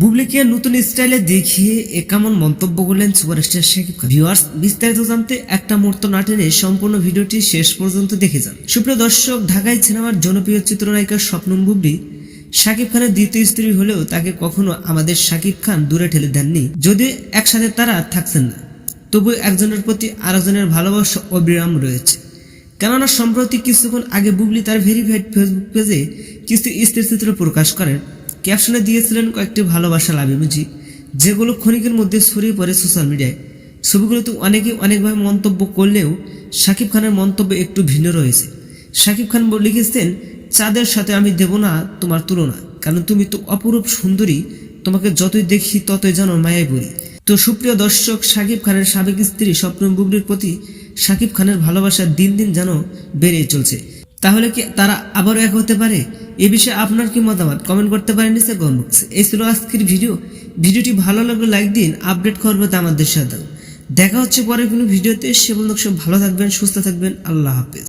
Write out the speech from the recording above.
বুবলিকে নতুন স্টাইলে দেখিয়ে এ কেমন মন্তব্য করলেন সুপারস্টার শাকিব খান। ভিউয়ার্স, বিস্তারিত জানতে একটা মুহূর্ত না টেনে সম্পূর্ণ ভিডিওটি শেষ পর্যন্ত দেখে যান। সুপ্রিয় দর্শক, ঢাকায় সিনেমার জনপ্রিয় চিত্রনায়িকা স্বপ্নম বুবলি, শাকিব খানের দ্বিতীয় স্ত্রী হলেও তাকে কখনো আমাদের শাকিব খান দূরে ঠেলে দেননি। যদি একসাথে তারা থাকছেন না, তবু একজনের প্রতি আরেকজনের ভালোবাসা অবিরাম রয়েছে। কেননা সম্প্রতি কিছুক্ষণ আগে বুবলি তার ভেরিফাইড ফেসবুক পেজে কিছু স্থিরচিত্র প্রকাশ করেন। ক্যাপশনে দিয়েছিলেন কয়েকটি ভালোবাসা লাভিমুজি যেগুলো ক্ষণিকের মধ্যে ছড়িয়ে পড়ে সোশ্যাল মিডিয়ায়। ছবিগুলোতে অনেকে অনেকভাবে মন্তব্য করলেও শাকিব খানের মন্তব্য একটু ভিন্ন রয়েছে। শাকিব খান লিখেছেন, চাঁদের সাথে আমি দেব না তোমার তুলনা, কারণ তুমি তো অপরূপ সুন্দরী, তোমাকে যতই দেখি ততই যেন মায়ায় পড়ি তো সুপ্রিয় দর্শক, শাকিব খানের সাবেক স্ত্রী স্বপ্ন বুবলির প্রতি শাকিব খানের ভালোবাসা দিন দিন যেন বেড়ে চলছে। তাহলে কি তারা আবারও এক হতে পারে? এ বিষয়ে আপনার কি মতামত? কমেন্ট করতে পারেন নিচে কমেন্ট বক্সে এই ছিল আজকের ভিডিও ভিডিওটি ভালো লাগলে লাইক দিন আপডেট করবে আমাদের সাথে দেখা হচ্ছে পরে কোনো ভিডিওতে সে বন্ধু সব ভালো থাকবেন, সুস্থ থাকবেন। আল্লাহ হাফেজ।